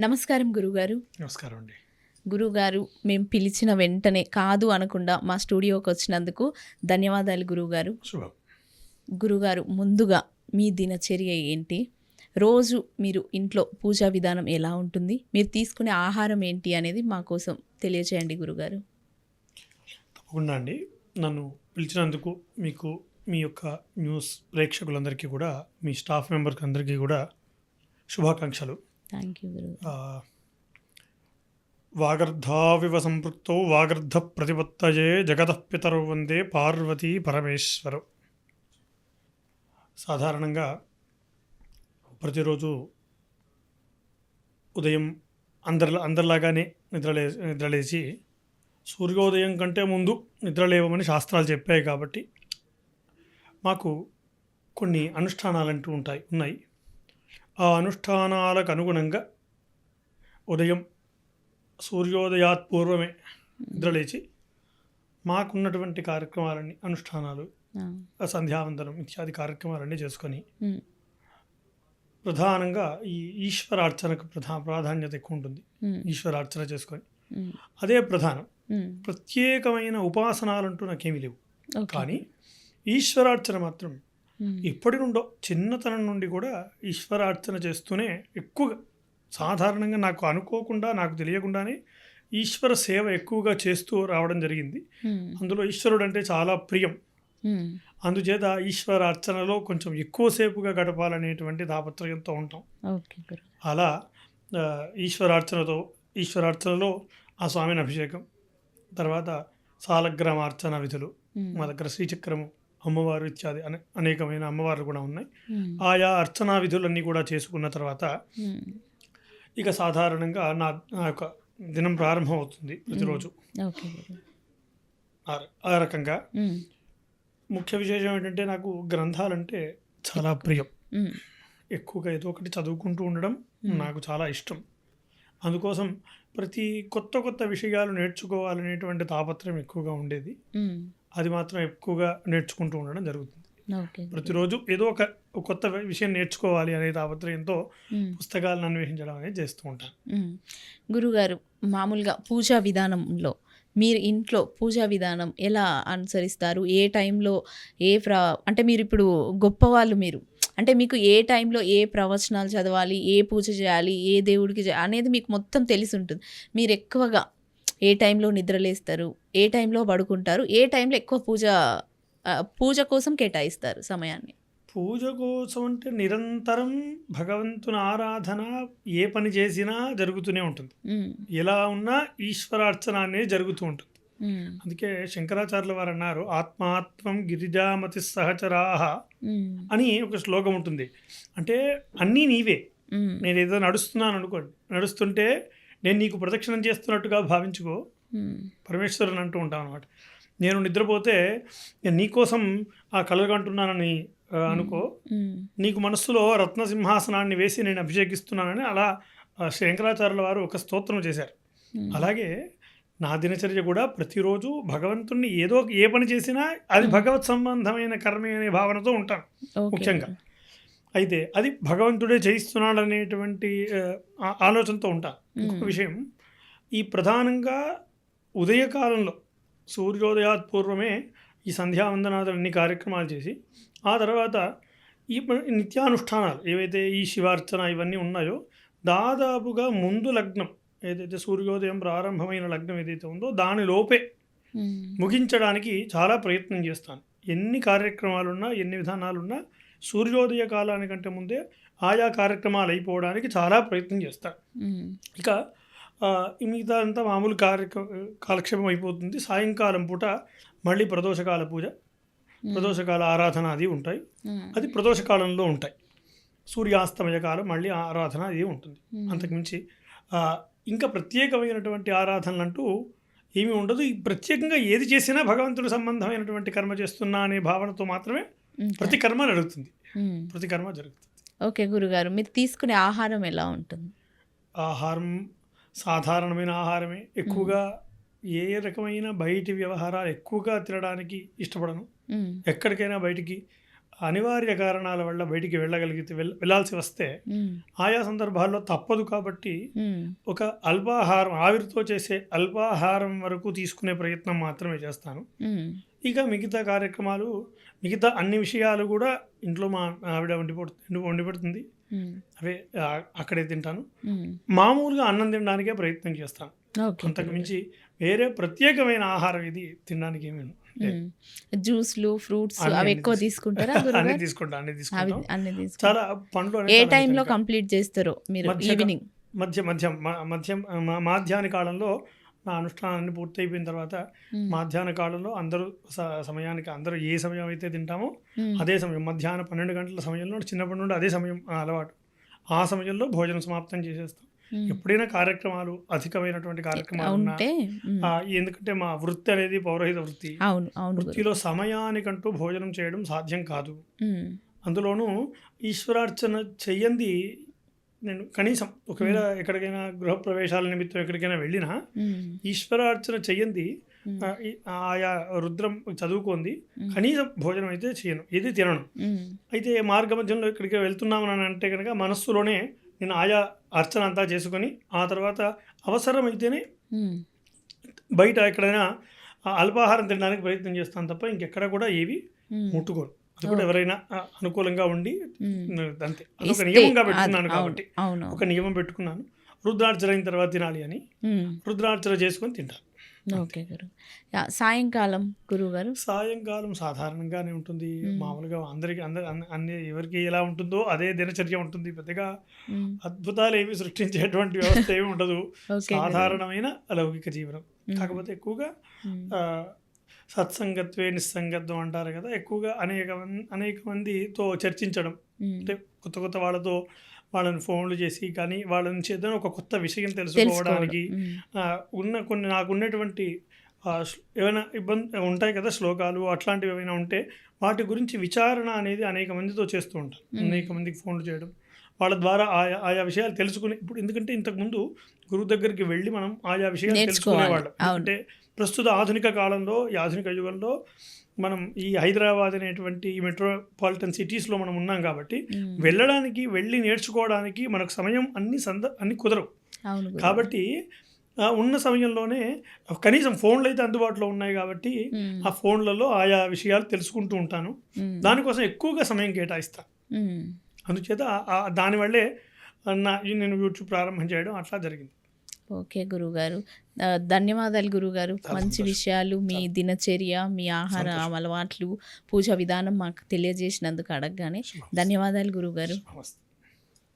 నమస్కారం గురుగారు. నమస్కారం అండి. గురుగారు మేము పిలిచిన వెంటనే కాదు అనకుండా మా స్టూడియోకి వచ్చినందుకు ధన్యవాదాలు గురుగారు. శుభం. గురుగారు ముందుగా మీ దినచర్య ఏంటి? రోజు మీరు ఇంట్లో పూజా విధానం ఎలా ఉంటుంది? మీరు తీసుకునే ఆహారం ఏంటి అనేది మా కోసం తెలియజేయండి గురుగారు. తప్పకుండా అండి. నన్ను పిలిచినందుకు మీకు మీ యొక్క న్యూస్ ప్రేక్షకులందరికీ కూడా మీ స్టాఫ్ మెంబర్కి అందరికీ కూడా శుభాకాంక్షలు. థ్యాంక్ యూ గురు వాగర్ధావివ సంపృక్తౌ వాగర్ధ ప్రతిపత్తయే జగతః పితరౌ వందే పార్వతీ పరమేశ్వరు. సాధారణంగా ప్రతిరోజు ఉదయం అందరి అందరిలాగానే నిద్రలే నిద్రలేచి సూర్యోదయం కంటే ముందు నిద్రలేవమని శాస్త్రాలు చెప్పాయి కాబట్టి మాకు కొన్ని అనుష్ఠానాలంటూ ఉంటాయి ఉన్నాయి. ఆ అనుష్ఠానాలకు అనుగుణంగా ఉదయం సూర్యోదయాత్ పూర్వమే నిద్రలేచి మాకున్నటువంటి కార్యక్రమాలన్నీ అనుష్ఠానాలు సంధ్యావందనం ఇత్యాది కార్యక్రమాలన్నీ చేసుకొని ప్రధానంగా ఈ ఈశ్వరార్చనకు ప్రధా ప్రాధాన్యత ఎక్కువ ఉంటుంది ఈశ్వరార్చన చేసుకొని. అదే ప్రధానం ప్రత్యేకమైన ఉపాసనాలంటూ నాకేమీ లేవు. కానీ ఈశ్వరార్చన మాత్రం ఇప్పటి నుండో చిన్నతనం నుండి కూడా ఈశ్వరార్చన చేస్తూనే ఎక్కువగా సాధారణంగా నాకు అనుకోకుండా నాకు తెలియకుండానే ఈశ్వర సేవ ఎక్కువగా చేస్తూ రావడం జరిగింది. అందులో ఈశ్వరుడు అంటే చాలా ప్రియం. అందుచేత ఈశ్వర అర్చనలో కొంచెం ఎక్కువసేపుగా గడపాలనేటువంటి తాపత్రయంతో ఉంటాం. అలా ఈశ్వరార్చనతో ఈశ్వరార్చనలో ఆ స్వామిని అభిషేకం తర్వాత సాలగ్రామార్చన విధులు ఉమ్, మా దగ్గర శ్రీచక్రము అమ్మవారు ఇత్యాది అనే అనేకమైన అమ్మవార్లు కూడా ఉన్నాయి. ఆయా అర్చనా విధులన్నీ కూడా చేసుకున్న తర్వాత ఇక సాధారణంగా నా నా యొక్క దినం ప్రారంభం అవుతుంది ప్రతిరోజు ఆ- రకంగా ముఖ్య విశేషం ఏంటంటే నాకు గ్రంథాలంటే చాలా ప్రియం. ఎక్కువగా ఏదో ఒకటి చదువుకుంటూ ఉండడం నాకు చాలా ఇష్టం. అందుకోసం ప్రతి కొత్త కొత్త విషయాలు నేర్చుకోవాలనేటువంటి తాపత్రయం ఎక్కువగా ఉండేది. అది మాత్రం ఎక్కువగా నేర్చుకుంటూ ఉండడం జరుగుతుంది. ప్రతిరోజు ఏదో ఒక కొత్త విషయం నేర్చుకోవాలి అనే తాపత్రయంతో పుస్తకాలను అన్వేషించడం అనేది చేస్తూ ఉంటాను. గురుగారు మామూలుగా పూజా విధానంలో మీరు ఇంట్లో పూజా విధానం ఎలా అనుసరిస్తారు? ఏ టైంలో ఏ ప్ర అంటే మీరు ఇప్పుడు గొప్పవాళ్ళు మీరు. అంటే మీకు ఏ టైంలో ఏ ప్రవచనాలు చదవాలి ఏ పూజ చేయాలి ఏ దేవుడికి అనేది మీకు మొత్తం తెలిసి ఉంటుంది. మీరు ఎక్కువగా ఏ టైంలో నిద్రలేస్తారు? ఏ టైంలో పడుకుంటారు? ఏ టైంలో ఎక్కువ పూజ పూజ కోసం కేటాయిస్తారు సమయాన్ని? పూజ కోసం అంటే నిరంతరం భగవంతుని ఆరాధన ఏ పని చేసినా జరుగుతూనే ఉంటుంది. ఎలా ఉన్నా ఈశ్వరార్చన అనేది జరుగుతూ ఉంటుంది. అందుకే శంకరాచార్యుల వారు అన్నారు ఆత్మాత్మం గిరిజామతి సహచరాహ అని ఒక శ్లోకం ఉంటుంది. అంటే అన్నీ నీవే. నేను ఏదో నడుస్తున్నాను అనుకోండి. నడుస్తుంటే నేను నీకు ప్రదక్షిణం చేస్తున్నట్టుగా భావించుకో పరమేశ్వరుని అంటూ ఉంటాను అనమాట నేను నిద్రపోతే నేను నీకోసం ఆ కలగంటున్నానని అనుకో నీకు మనస్సులో రత్న సింహాసనాన్ని వేసి నేను అభిషేకిస్తున్నానని అలా శంకరాచార్యుల వారు ఒక స్తోత్రం చేశారు. అలాగే నా దినచర్య కూడా ప్రతిరోజు భగవంతుణ్ణి ఏదో ఏ పని చేసినా అది భగవత్ సంబంధమైన కర్మే అనే భావనతో ఉంటాను ముఖ్యంగా. అయితే అది భగవంతుడే చేయిస్తున్నాడు అనేటువంటి ఆలోచనతో ఉంటాను ఇంకొక. విషయం ఈ ప్రధానంగా ఉదయకాలంలో సూర్యోదయాత్ పూర్వమే ఈ సంధ్యావందనాదులన్నీ కార్యక్రమాలు చేసి ఆ తర్వాత ఈ నిత్యానుష్ఠానాలు ఏవైతే ఈ శివార్చన ఇవన్నీ ఉన్నాయో దాదాపుగా ముందు లగ్నం ఏదైతే సూర్యోదయం ప్రారంభమైన లగ్నం ఏదైతే ఉందో దానిలోపే ఉమ్, ముగించడానికి చాలా ప్రయత్నం చేస్తాను. ఎన్ని కార్యక్రమాలున్నా ఎన్ని విధానాలున్నా సూర్యోదయ కాలానికంటే ముందే ఆయా కార్యక్రమాలు అయిపోవడానికి చాలా ప్రయత్నం చేస్తాను. ఇక మిగతా అంతా మామూలు కార్యక్ర కాలక్షేపం అయిపోతుంది. సాయంకాలం పూట మళ్ళీ ప్రదోషకాల పూజ ప్రదోషకాల ఆరాధన అది ఉంటాయి. అది ప్రదోషకాలంలో ఉంటాయి. సూర్యాస్తమయ కాలం మళ్ళీ ఆరాధన అది ఉంటుంది. అంతకుమించి ఇంకా ప్రత్యేకమైనటువంటి ఆరాధనలు అంటూ ఏమీ ఉండదు. ఈ ప్రత్యేకంగా ఏది చేసినా భగవంతుడి సంబంధమైనటువంటి కర్మ చేస్తున్నా అనే భావనతో మాత్రమే ప్రతి కర్మ జరుగుతుంది. ప్రతి కర్మ జరుగుతుంది. ఓకే గురుగారు మీరు తీసుకునే ఆహారం ఎలా ఉంటుంది? ఆహారం సాధారణమైన ఆహారమే. ఎక్కువగా ఏ రకమైన బయటి వ్యవహారాలు ఎక్కువగా తినడానికి ఇష్టపడను. ఎక్కడికైనా బయటికి అనివార్య కారణాల వల్ల బయటికి వెళ్ళగలిగితే వెళ్ వెళ్ళాల్సి వస్తే ఆయా సందర్భాల్లో తప్పదు కాబట్టి ఒక అల్పాహారం ఆవిరితో చేసే అల్పాహారం వరకు తీసుకునే ప్రయత్నం మాత్రమే చేస్తాను. ఇక మిగతా కార్యక్రమాలు మిగతా అన్ని విషయాలు కూడా ఇంట్లో మా ఆవిడ వండి వండి పెడుతుంది అవే అక్కడే తింటాను. మామూలుగా అన్నం తినడానికే ప్రయత్నం చేస్తాను. అంతకు మించి వేరే ప్రత్యేకమైన ఆహారం ఇది తినడానికి ఏమీ లేదు. ఉమ్. జ్యూస్లు ఫ్రూట్స్ అవి ఎక్కువ తీసుకుంటారా అన్ని తీసుకుంటాం అన్ని చాలా పండ్లు ఏ టైంలో. కంప్లీట్ చేస్తారో మీరు? మధ్య- ఈవినింగ్. మధ్య మధ్యం మాధ్యాహ్న కాలంలో నా అనుష్ఠానాన్ని పూర్తి అయిపోయిన తర్వాత మాధ్యాహ్న కాలంలో అందరూ సమయానికి అందరూ ఏ సమయం అయితే తింటామో అదే సమయం. మధ్యాహ్నం పన్నెండు గంటల సమయంలో చిన్నప్పటి నుండి అదే సమయం అలవాటు. ఆ సమయంలో భోజనం సమాప్తం చేసేస్తాం. ఎప్పుడైనా కార్యక్రమాలు అధికమైనటువంటి కార్యక్రమాలు ఉంటే ఎందుకంటే మా వృత్తి అనేది పౌరోహిత వృత్తి. వృత్తిలో సమయానికంటూ భోజనం చేయడం సాధ్యం కాదు. అందులోనూ ఈశ్వరార్చన చెయ్యంది నేను కనీసం ఒకవేళ ఎక్కడికైనా గృహప్రవేశాల నిమిత్తం ఎక్కడికైనా వెళ్ళినా ఈశ్వరార్చన చెయ్యంది ఆయా రుద్రం చదువుకుంది. కనీసం భోజనం అయితే చేయను ఇది తినను. అయితే మార్గ మధ్యంలో ఇక్కడికి వెళ్తున్నాము అని అంటే కనుక మనస్సులోనే నేను ఆయా అర్చన అంతా చేసుకొని ఆ తర్వాత అవసరమైతేనే ఉమ్, బయట ఎక్కడైనా అల్పాహారం తినడానికి ప్రయత్నం చేస్తాను తప్ప ఇంకెక్కడ కూడా ఏవి ముట్టుకోను. అది కూడా ఎవరైనా అనుకూలంగా ఉండి. అంతే. ఇస్తే నియమంగా పెట్టుకున్నాను కాబట్టి ఒక నియమం పెట్టుకున్నాను. రుద్రార్చన అయిన తర్వాత తినాలి అని. రుద్రార్చన చేసుకొని తింటాను ఓకే గురు. సాయంకాలం గురువు గారు సాయంకాలం సాధారణంగానే ఉంటుంది. మ్మ్. మామూలుగా అందరికి అందరి అన్ని- ఎవరికి ఎలా ఉంటుందో అదే దినచర్య ఉంటుంది. పెద్దగా అద్భుతాలు ఏమి సృష్టించేటువంటి వ్యవస్థ ఏమి ఉండదు. సాధారణమైన అలౌకిక జీవనం. కాకపోతే ఎక్కువగా సత్సంగత్వే నిస్సంగత్వం అంటారు కదా. ఎక్కువగా అనేక అనేక మందితో చర్చించడం. అంటే కొత్త కొత్త వాళ్ళతో వాళ్ళని ఫోన్లు చేసి కానీ వాళ్ళ నుంచి ఏదైనా ఒక కొత్త విషయం తెలుసుకోవడానికి ఉన్న కొన్ని నాకు ఉన్నటువంటి ఏమైనా ఇబ్బంది ఉంటాయి కదా శ్లోకాలు అట్లాంటివి ఏమైనా ఉంటే వాటి గురించి విచారణ అనేది అనేక మందితో చేస్తూ మ్మ్. అనేక మందికి ఫోన్లు చేయడం. వాళ్ళ ద్వారా ఆయా ఆయా విషయాలు తెలుసుకుని ఇప్పుడు ఎందుకంటే ఇంతకుముందు గురువు దగ్గరికి వెళ్ళి మనం ఆయా విషయాలు. తెలుసుకునేవాళ్ళం. అంటే ప్రస్తుత ఆధునిక కాలంలో ఈ ఆధునిక యుగంలో మనం ఈ హైదరాబాద్ అనేటువంటి ఈ మెట్రోపాలిటన్ సిటీస్లో మనం ఉన్నాం కాబట్టి వెళ్ళడానికి వెళ్ళి నేర్చుకోవడానికి మనకు సమయం అన్ని సంద అన్ని కుదరవు. కాబట్టి ఉన్న సమయంలోనే కనీసం ఫోన్లు అయితే అందుబాటులో ఉన్నాయి కాబట్టి ఆ ఫోన్లలో ఆయా విషయాలు తెలుసుకుంటూ ఉంటాను. దానికోసం ఎక్కువగా సమయం కేటాయిస్తాను. అందుచేత దానివల్లే నా నేను యూట్యూబ్ ప్రారంభం చేయడం అట్లా జరిగింది. ఓకే గురుగారు ధన్యవాదాలు గురుగారు మంచి. విషయాలు మీ దినచర్య మీ ఆహార. అలవాట్లు పూజ విధానం మాకు తెలియజేసినందుకు అడగగానే. ధన్యవాదాలు గురుగారు